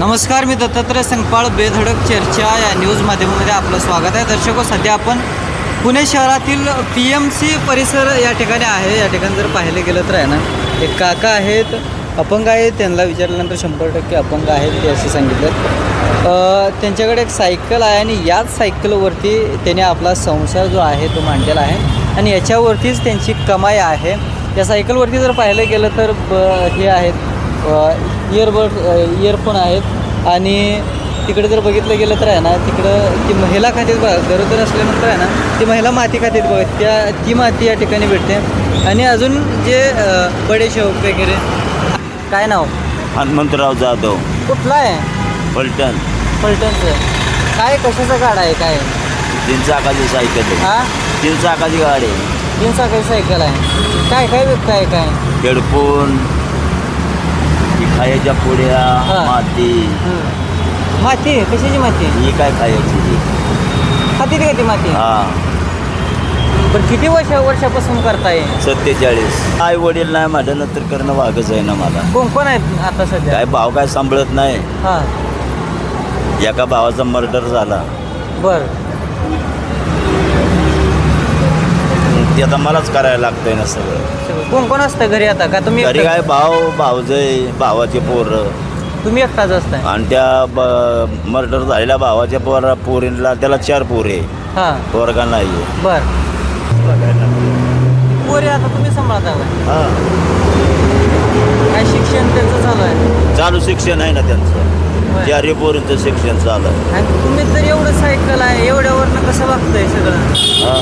नमस्कार मी दत्तात्रय संगपाळ बेधडक चर्चा या न्यूज माध्यमामध्ये आपलं स्वागत आहे. दर्शको सध्या आपण पुणे शहरातील पी एम सी परिसर या ठिकाणी आहे. या ठिकाणी जर पाहिलं गेलं तर आहे ना एक काका आहेत अपंग आहेत. त्यांना विचारल्यानंतर शंभर टक्के अपंग आहेत ते असे सांगितलं त्यांच्याकडे एक सायकल आहे आणि याच सायकलवरती त्याने आपला संसार जो आहे तो मांडलेला आहे. आणि याच्यावरतीच त्यांची कमाई आहे. या सायकलवरती जर पाहिलं गेलं तर ब हे आहेत इयरबड इयरफोन आहेत. आणि तिकडे जर बघितलं गेलं तर आहे ना तिकडं ती महिला खात्यात बघा गरोदर असल्यानंतर आहे ना ती महिला माती खात्यात बघा त्या ती माती या ठिकाणी भेटते. आणि अजून जे अ, बडेशेप वगैरे काय नाव? हनुमंतराव जाधव. कुठलं आहे? पलटण पलटणचं काय कशाचा गाडा आहे काय? तीन चाकाची सायकल आहे. हा? तीन चाकाची गाडी आहे. तीन चाकाची सायकल आहे. काय काय विकताय काय? हेडफोन खायच्या पुड्या हा. माती. हं. माती? कशाची माती? ही काय खायची? ती खाती का ती माती? हा. पण किती वर्ष वर्षापासून करताय? सत्तेचाळीस. आई वडील नाही म्हटल्यानंतर करणं भागच आहे ना मला. कोण कोण आहेत आता सध्या? काय भाव काय सांभाळत नाही. हा. एका भावाचा मर्डर झाला. बर. ते आता मलाच करायला लागतंय ना सगळं. कोण कोण असतं घरी आता? का तुम्ही घरी काय भाव भावजय भावाचे पोरं. तुम्ही एकटाच असताय? आणि त्या मर्डर झालेल्या भावाच्या पोरा पोरींला त्याला चार पोरे. हा. पोरगा नाही बर. पोरी आता तुम्ही सांभाळता का हा. काय शिक्षण त्यांचं चालू आहे? चालू शिक्षण आहे ना त्यांचं. होय. चारही पोरींचं शिक्षण चालू आहे. आणि तुम्ही तर एवढं सायकल आहे एवढ्यावरनं कसं बघताय सगळं हा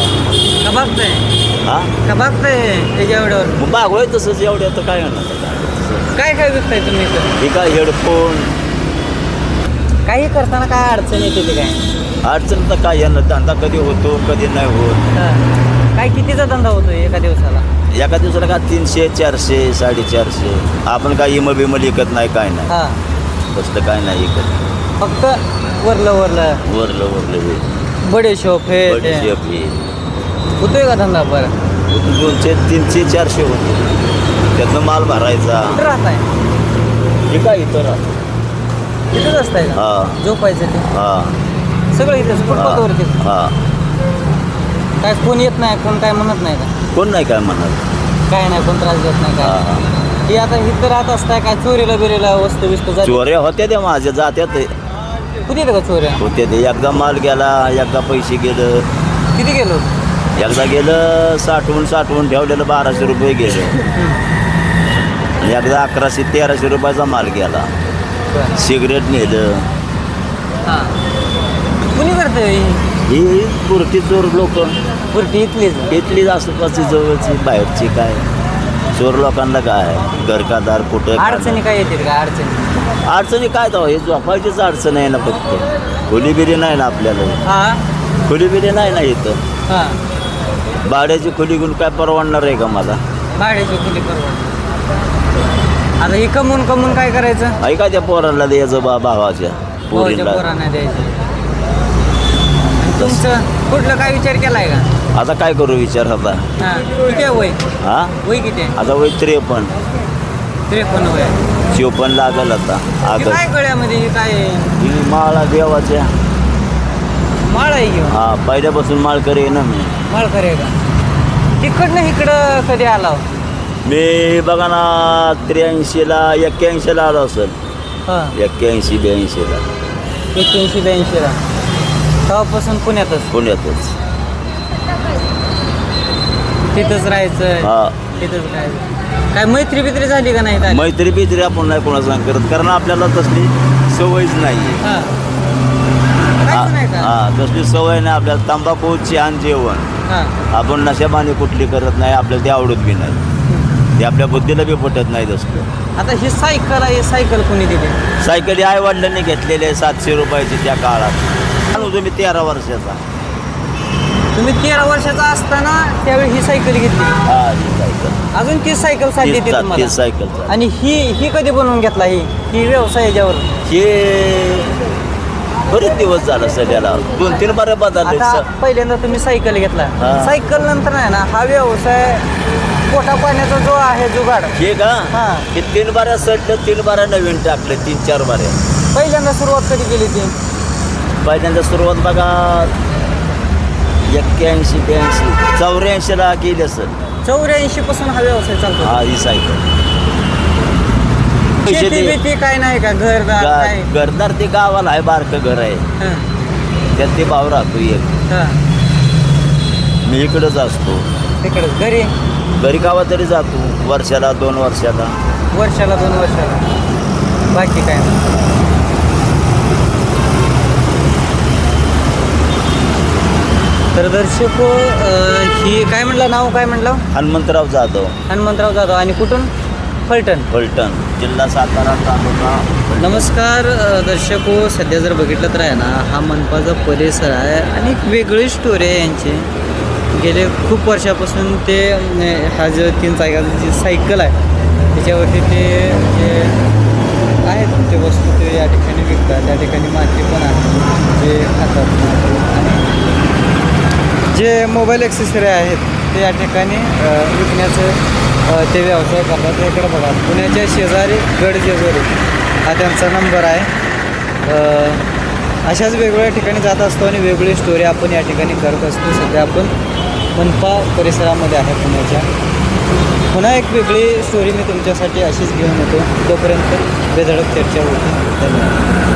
का बघताय हा का बघताय त्याच्या एवढ्यावर मग मागवाय तसंच एवढ्या तर काय होणार? काय काय विकताय तुम्ही इथं? हे काय हेडफोन? काही करताना काय अडचण येते ते काय? अडचण तर काय यांना धंदा कधी होतो कधी नाही होत. हा. काय कितीचा धंदा होतो एका दिवसाला? एका दिवसाला का तीनशे चारशे साडेचारशे. आपण काय इम बिम लिखत नाही काय नाही. हा. तसलं काय नाही इकत फक्त वरलं वरलं. वरलं वरलं हे बडेशॉप हे ते. होतोय का धंदा बरं? दोनशे तीनशे चारशे होते. त्यातनं माल भरायचा. कुठं राहताय हे काय इथं राहतं? तिथंच असताय का? हा. झोपायचं ते. हा. सगळं इथंच फुटपाथवरती हा. काय कोण येत नाही कोण काय म्हणत नाही का? कोण नाही काय म्हणत. काय नाही कोण त्रास देत नाही काय हा. ही आता इथं राहत असताय काय चोरीला बिरीला वस्तू बिस्तू जाते? चोऱ्या होत्या त्या माझ्या जात्या ते कुठे येतं का चोऱ्या? होते ते एकदा माल गेला एकदा पैसे गेलं. किती गेलो एकदा गेलं साठवून साठवून ठेवलेलं बाराशे रुपये गेलं. एकदा अकराशे तेराशे रुपयाचा माल गेला. सिगरेट नेलं. हां. कुणी ही? पुरती चोर लोक. पुरटी इथलीच. इथली आसपासची जवळची बाहेरची काय? चोर लोकांना काय? घरकादार कुठं अडचणी काय येतील का? अडचणी. अडचणी काय तर हे झोपायचीच अडचण आहे ना फक्त. खोली बिरी नाही ना आपल्याला. हां. खोली बिरी नाही ना इथं. भाड्याची खोली घेऊन काय परवडणार आहे का मला? भाड्याची खुली परवड आता ही कमवून कमवून काय करायचं? ऐका त्या पोराला द्यायचं बा भावाच्या भावाच्या पोरीला पोरांना द्यायचं. आणि तुमचं कुठलं काय विचार केलाय का? आता काय करू विचार आता? हां किती आहे वय? हा? वय किती आहे? आता वय त्रेपन्न. त्रेपन्न वय. शिवपण लागल आता हे आगत काय गळ्यामध्ये हे काय आहे? ही माळा देवाच्या. माळ आहे घेऊन हा पहिल्यापासून माळ करे ना मी. माळ करे का? तिकडनं इकडं कधी आला? हो? मी बघा ना त्र्याऐंशीला एक्क्याऐंशीला आलो असेल. हां. एक्क्याऐंशी ब्याऐंशीला. एक्क्याऐंशी ब्याऐंशीला. तेव्हापासून पुण्यातच? पुण्यातच. तिथंच राहायचं? हा. तिथंच राहायचं. काय मैत्री बित्री झाली का नाही? मैत्री बित्री आपण नाही कोणा सांग करत कारण आपल्याला तसली सवयच नाही हां. हा तसली सवय नाही आपल्याला. तंबाखू छान जेवण. आपण नशेबाने कुठली करत नाही आपल्याला ते आवडत बी नाही. ते आपल्या बुद्धीला बी पटत नाही तसलं आता ही सायकल आहे सायकल कोणी दिली? सायकली आई वडिलांनी घेतलेले सातशे रुपयाची त्या काळात. आणि तुम्ही तेरा वर्षाचा. तुम्ही तेरा वर्षाचा असताना त्यावेळी ही सायकल घेतली. सायकल. अजून सायकल तीस तुम्हाला. तीस सायकल आणि ही ही कधी बनवून घेतला ही? ही व्यवसाय याच्यावर. हे बरेच दिवस झाला सगळ्याला. दोन तीन बारे बदलले आता पहिल्यांदा तुम्ही सायकल घेतला. हा. सायकल नंतर आहे ना हा व्यवसाय पोटा पाण्याचा जो आहे जुगाड हे का? हा. हे तीन बाऱ्या सडलं तीन बाऱ्या नवीन टाकले तीन चार बाऱ्या. पहिल्यांदा सुरुवात कधी केली ती? पहिल्यांदा सुरुवात बघा एक्क्याऐंशी ब्याऐंशी चौऱ्याऐंशीला केली असेल. चौऱ्याऐंशी पासून हा व्यवसाय चालतो. हा ही सायकल पैसे शेती दे. बिती काय नाही का? काय गा- घरदार ते गावाला आहे बारकं घर आहे. हां, त्यात ते भाव राहतो एक. हां. मी इकडंच असतो. तिकडंच घरी? घरी गावात तरी जातो वर्षाला दोन वर्षाला. वर्षाला दोन वर्षाला. बाकी काय? नाही. तर दर्शक ही काय म्हणलं? नाव काय म्हणलं? हनुमंतराव जाधव. हनुमंतराव जाधव. आणि कुठून? फलटण फलटण जिल्हा सातारा तालुका फलटण. नमस्कार अ, दर्शक हो सध्या जर बघितलं तर आहे ना हा मनपाचा परिसर आहे आणि एक वेगळी स्टोरी आहे यांची गेले खूप वर्षापासून ते हा जो तीन चाकाची जी सायकल आहे त्याच्यावरती ते जे आहेत ते वस्तू ते या ठिकाणी विकतात त्या ठिकाणी माती पण आहे जे खातात आणि जे मोबाईल ॲक्सेसरी आहेत ते या ठिकाणी विकण्याचं ते व्यवसाय करतात. इकडे बघा पुण्याच्या शेजारी गडजेजारी हा त्यांचा नंबर आहे. अशाच वेगवेगळ्या ठिकाणी जात असतो आणि वेगवेगळी स्टोरी आपण या ठिकाणी करत असतो. सध्या आपण मनपा परिसरामध्ये आहे पुण्याच्या. पुन्हा एक वेगळी स्टोरी मी तुमच्यासाठी अशीच घेऊन येतो. तोपर्यंत बेधडक चर्चा होती. धन्यवाद.